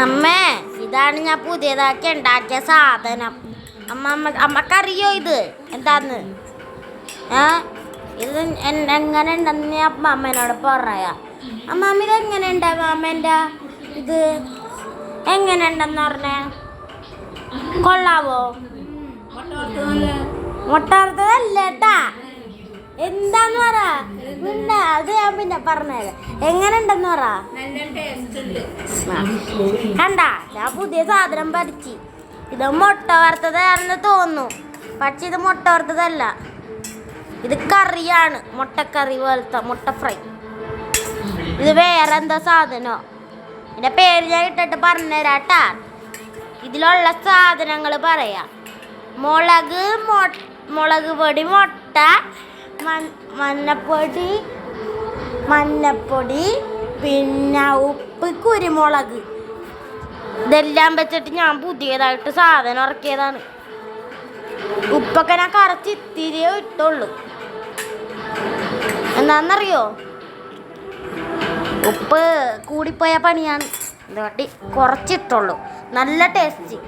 അമ്മേ ഇതാണ് ഞാൻ പുതിയതാക്കി ഉണ്ടാക്കിയ സാധനം. അമ്മ അമ്മ അമ്മക്കറിയോ ഇത്? എന്താന്ന്? ഏ? ഇത് എങ്ങനെ ഉണ്ടെന്ന് ഞാൻ അമ്മ അമ്മേനോട് പറയാ. അമ്മാമ്മ ഇത് എങ്ങനെ ഉണ്ടാവും അമ്മേന്റെ ഇത് എങ്ങനെ ഉണ്ടെന്ന് പറഞ്ഞേ? കൊള്ളാവോ? മുട്ടാർത്തതല്ലേട്ടാ എന്താന്ന് പറ? പിന്നെ അത് ഞാൻ പിന്നെ പറഞ്ഞത് എങ്ങനെ ഉണ്ടെന്ന് പറ കണ്ട ഞാൻ പുതിയ സാധനം പഠിച്ചു ഇത് മുട്ട വറുത്തതാണെന്ന് തോന്നുന്നു. പക്ഷെ ഇത് മുട്ട വറുത്തതല്ല. ഇത് കറിയാണ്. മുട്ടക്കറി പോലത്തെ മുട്ട ഫ്രൈ. ഇത് വേറെ എന്താ സാധനോ? എന്റെ പേര് ഞാൻ ഇട്ടിട്ട് പറഞ്ഞുതരാട്ടാ ഇതിലുള്ള സാധനങ്ങൾ പറയാം. മുളക് മുളക് പൊടി മുട്ട മഞ്ഞപ്പൊടി മഞ്ഞപ്പൊടി പിന്നെ ഉപ്പ് കുരുമുളക്. ഇതെല്ലാം വെച്ചിട്ട് ഞാൻ പുതിയതായിട്ട് സാധനം ഇറക്കിയതാണ്. ഉപ്പൊക്കെ ഞാൻ കറച്ച് ഇത്തിരിയേ ഇട്ടുള്ളൂ. എന്താണെന്നറിയോ ഉപ്പ് കൂടിപ്പോയ പണിയാണ്. ഇതുകൊണ്ട് കുറച്ചിട്ടുള്ളൂ. നല്ല ടേസ്റ്റ്